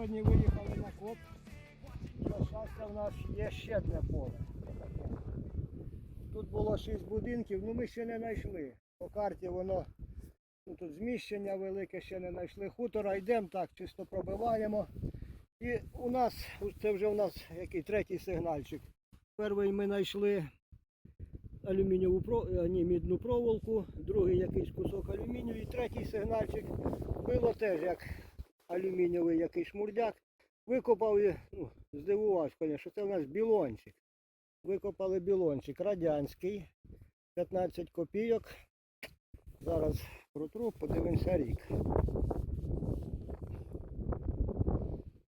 Сьогодні виїхали на коп. На в нас є ще одне поле. Тут було 6 будинків, ну ми ще не знайшли. По карті воно ну, тут зміщення велике, ще не знайшли хутора. Йдемо так, чисто пробиваємо. І у нас, це вже у нас який третій сигнальчик. Перший ми знайшли алюмінієву ні, мідну проволоку, другий якийсь кусок алюмінію і третій сигнальчик було теж як алюмінієвий якийсь шмурдяк. Викопав ну, здивувався, звісно, це у нас білончик. Викопали білончик радянський, 15 копійок. Зараз протру, подивимося рік.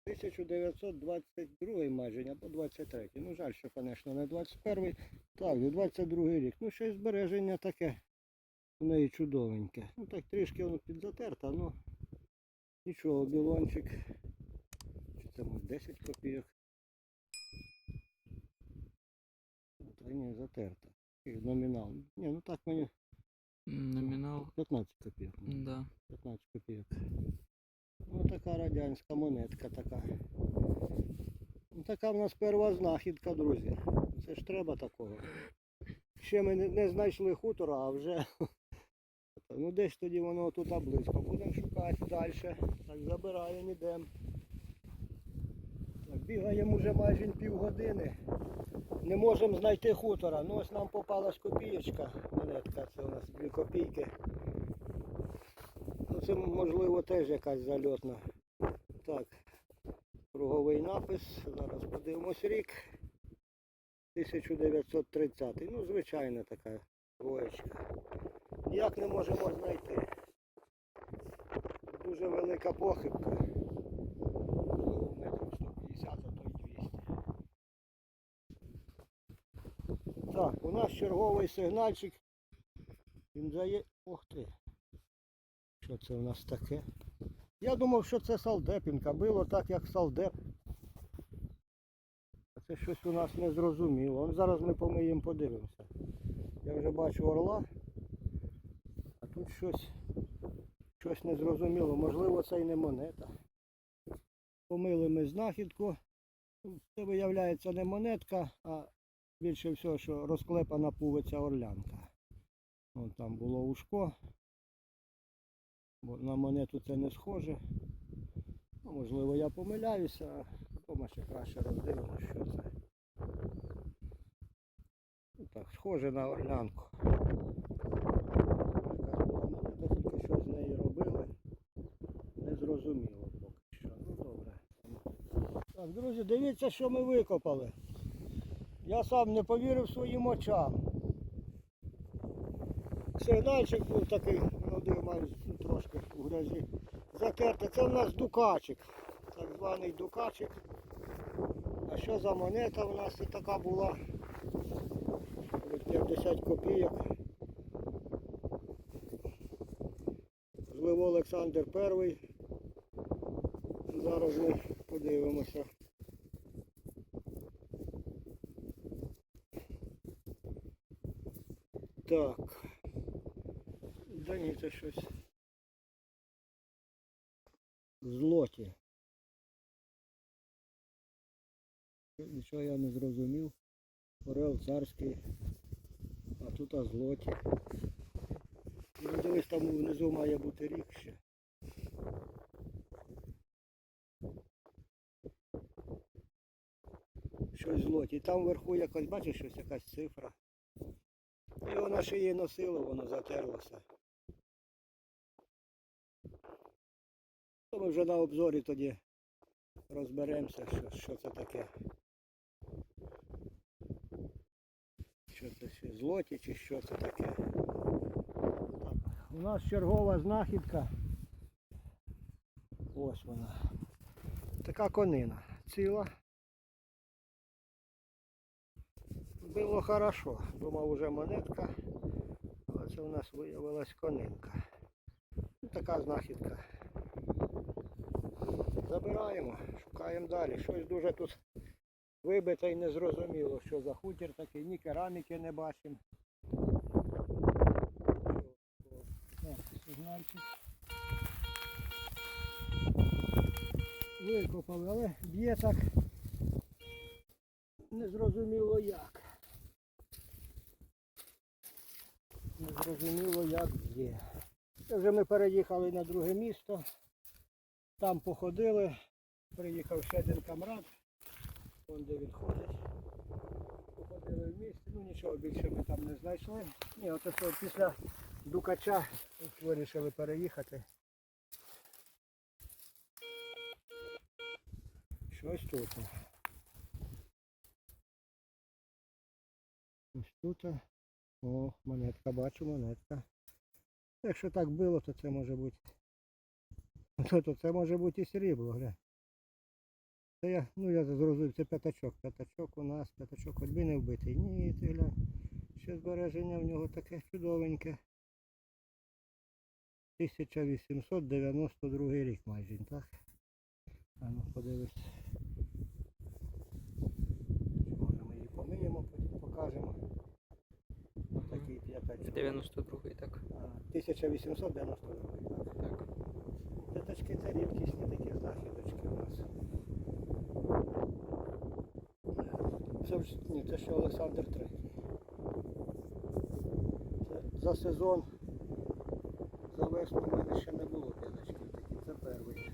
1922 майже, або 23. Ну жаль, що, звісно, не 21. Так, 22 рік. Ну, й збереження таке. У неї чудовеньке. Ну так трішки воно підзатерто, ну нічого, білончик. Чи може 10 копійок? Та ні, затерто. І Номінал. Ні, ну так мені Номінал. 15 копійок. Да. 15 копійок. Ну така радянська монетка така. Ну, така в нас перша знахідка, друзі. Це ж треба такого. Ще ми не, не знайшли хутора, а вже. Ну десь тоді воно тут близько. Будемо шукати далі. Так забираємо, ідемо. Так, бігаємо вже майже півгодини. Не можемо знайти хутора. Ну ось нам попалась копієчка. Монетка, це у нас 2 копійки. Ну, це можливо теж якась зальотна. Так, круговий напис. Зараз подивимось рік. 1930. Ну, звичайна така двоєчка. Ніяк не можемо знайти. Дуже велика похибка. Метрів 150, а то й 200. Так, у нас черговий сигнальчик. Він дає... Ох ти. Що це у нас таке? Я думав, що це салдепінка. Було так, як салдеп. А це щось у нас не зрозуміло. Зараз ми помиємо, подивимося. Я вже бачу орла. Тут щось, щось незрозуміло. Можливо, це й не монета. Помили ми знахідку. Це виявляється не монетка, а більше всього, що розклепана пувиця орлянка. Вон там було ушко. Бо на монету це не схоже. Ну, можливо, я помиляюся, а вдома ще краще роздивимо, що це. Ну, так, схоже на орлянку. Якась була монета, тільки що з неї робили. Не зрозуміло поки що. Ну добре. Так, друзі, дивіться, що ми викопали. Я сам не повірив своїм очам. Сигнальчик був такий, ну дивимось, трошки у грязі. Затерте. Це в нас дукачик. Так званий дукачик. А що за монета в нас і така була? 50 копійок. Можливо, Олександр І. Зараз ми подивимося. Так. Да ні, це щось. Злоті. Нічого я не зрозумів. Орел царський. А тут а злоті. Ну, дивись, там внизу має бути рік ще. Щось злоті. Там вверху якось, бачиш, щось якась цифра. І вона ще її носила, воно затерлося. Ми вже на обзорі тоді розберемося, що, що це таке. Що це ще злоті чи що це таке. У нас чергова знахідка. Ось вона. Така конина. Ціла. Було хорошо. Думав уже монетка. Але це у нас виявилась конинка. Ну, Така знахідка. Забираємо, шукаємо далі. Щось дуже тут вибите і незрозуміло, що за хутір такий, ні кераміки не бачимо. Викопали, але б'є так незрозуміло як. Незрозуміло як. Це вже ми переїхали на друге місто. Там походили. Приїхав ще один камрад. Вон де він ходить. Походили в місті. Ну нічого більше ми там не знайшли. Ні, от що після Дукача вирішили переїхати. Щось тут. Ось тут. О, монетка, бачу, монетка. Якщо так було, то це може бути. То, то це може бути і срібло, гля. Це я, ну я зрозумів, це п'ятачок. П'ятачок у нас, п'ятачок хоч би не вбитий. Ні, ти глянь. Ще збереження в нього таке чудовеньке. 1892 рік майже, так? А ну подивись. Може ми її помиємо, потім покажемо. Ось такий п'ятачок. 92-й, так. А, 1892, так. Це рідкісні такі знахідочки у нас. Це ж, ні, це ще Олександр III. Це за сезон, за весну в мене ще не було п'ятачків такі, це перший.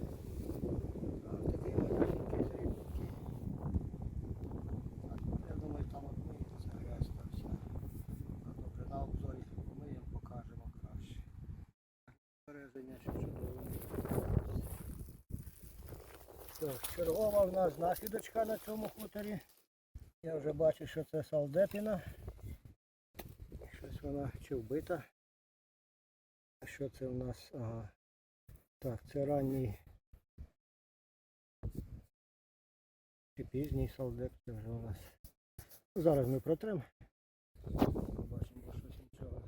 А, такий маленький, срібненький. Так, я думаю, там от миється грязь та вся. А добре, на обзорі помиємо, покажемо краще. Береження ще чудово. Так, чергова в нас знахідочка на цьому хуторі. Я вже бачу, що це салдетина. Щось вона чи вбита. А що це в нас? Ага. Так, це ранній чи пізній солдат, це вже у нас. Ну, Зараз ми протрем. Побачимо, щось нічого.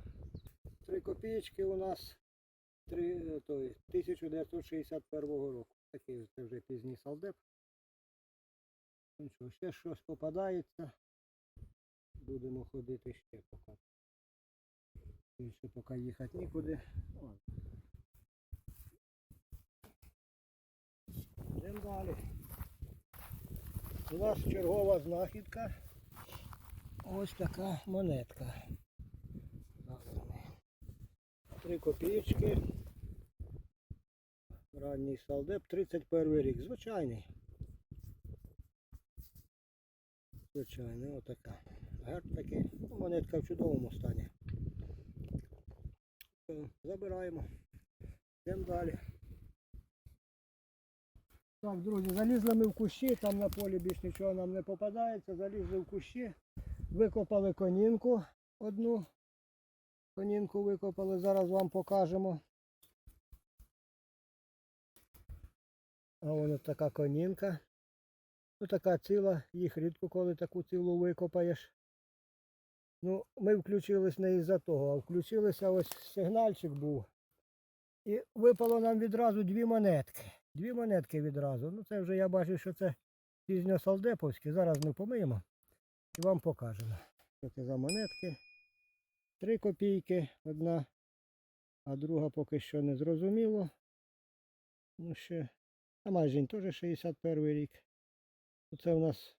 Три копійки у нас три, е, той, 1961 року. Такий це вже пізній салдеп. Ну що, ще щось попадається. Будемо ходити ще поки. Більше поки їхати нікуди. Йдемо далі. У нас чергова знахідка. Ось така монетка. Три копійки. Ранній салдеп, 31 рік. Звичайний. Звичайний, отака. Герб такий. Ну, Монетка в чудовому стані. Забираємо. Йдемо далі. Так, друзі, залізли ми в кущі, там на полі більш нічого нам не попадається. Залізли в кущі, викопали конінку одну. Конінку викопали, зараз вам покажемо. А вона така конінка. Ну така ціла, їх рідко коли таку цілу викопаєш. Ну, ми включились не із-за того, а включилися ось сигнальчик був. І випало нам відразу дві монетки. Дві монетки відразу. Ну це вже я бачу, що це пізньосалдеповські. Зараз ми помиємо і вам покажемо. Що це за монетки. Три копійки одна, а друга поки що не зрозуміло. Ну ще а майже теж 61 рік. Це у нас,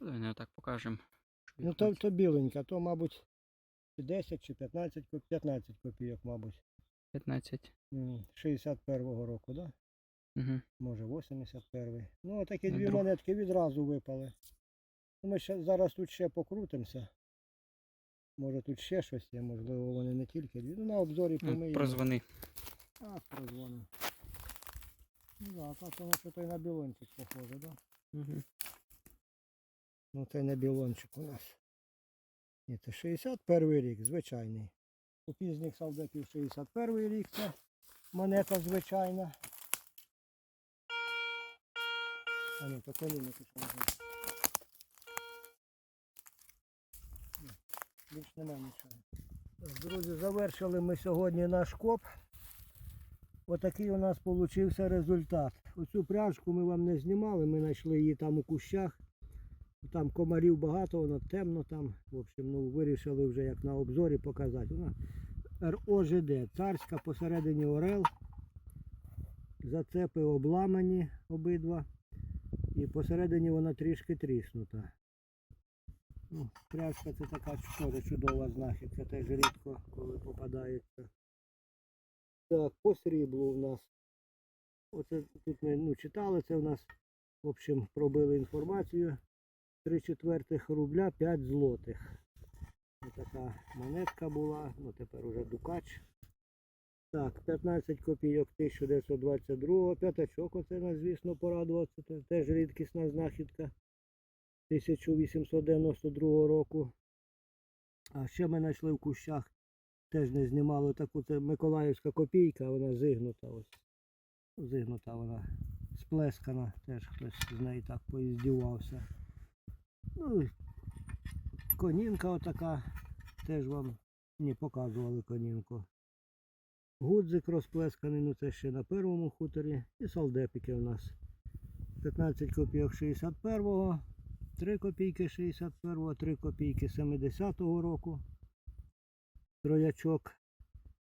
Давай отак покажемо. ну то, то біленька, то, мабуть, чи 10 чи 15, коп- 15 копійок, мабуть. 15. 61-го року, да? Угу. Може 81-й. Ну, такі Ну, дві друг- монетки відразу випали. Ну, Ми ще, зараз тут ще покрутимося. Може тут ще щось є, можливо, вони не тільки дві. Ну, на обзорі помиємо. Прозвони. А, прозвонив. Ну да, так воно що то й на білончик похоже, да? Угу. Ну це не білончик у нас. Ні, це 61 рік, звичайний. У пізніх солдатів 61 рік це монета звичайна. А ні, то тут не знаю. Ні, Більш нема нічого. Друзі, завершили ми сьогодні наш коп. Отакий у нас вийшов результат. Оцю пряжку ми вам не знімали, ми знайшли її там у кущах. Там комарів багато, воно темно там. В общем, ну вирішили вже як на обзорі показати. Вона РОЖД, царська посередині Орел. зацепи обламані обидва. І посередині вона трішки тріснута. Ну, пряжка це така чудова знахідка, теж рідко коли попадається. Так, по сріблу у нас. Оце тут ми ну, читали, це у нас, в общем, пробили інформацію. 3 четвертих рубля 5 злотих. Ось така монетка була, ну тепер уже дукач. Так, 15 копійок 1922 п'ятачок, оце нас, звісно, порадував. Це теж рідкісна знахідка 1892 року. А ще ми знайшли в кущах, теж не знімали таку, це Миколаївська копійка, вона зигнута ось. Зигнута вона, сплескана, теж хтось з неї так поіздівався. Ну, конінка отака, теж вам не показували конінку. Гудзик розплесканий, ну це ще на першому хуторі. І салдепики у нас. 15 копійок 61-го, 3 копійки 61-го, 3 копійки 70-го року. Троячок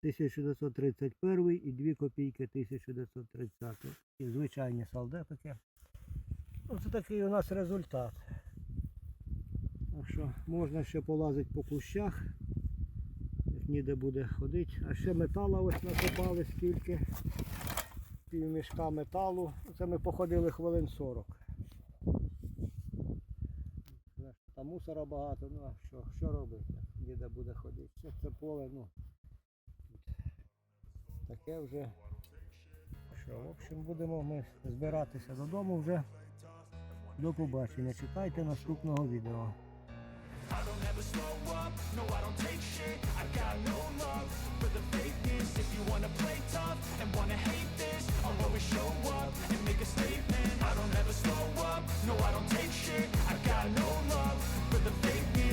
1931 і 2 копійки 1930. І звичайні салдепики. Оце такий у нас результат. Так що можна ще полазити по кущах, як ніде буде ходити. А ще метала ось накопали скільки. Пів мішка металу. Це ми походили хвилин 40. Там мусора багато, ну а що, що робити? діда буде ходити. Що це поле, ну таке вже. Що, в общем, будемо ми збиратися додому вже. До побачення. Чекайте наступного відео. I don't ever slow up, no I don't take shit I got no love for the fakeness If you wanna play tough and wanna hate this I'll always show up and make a statement I don't ever slow up, no I don't take shit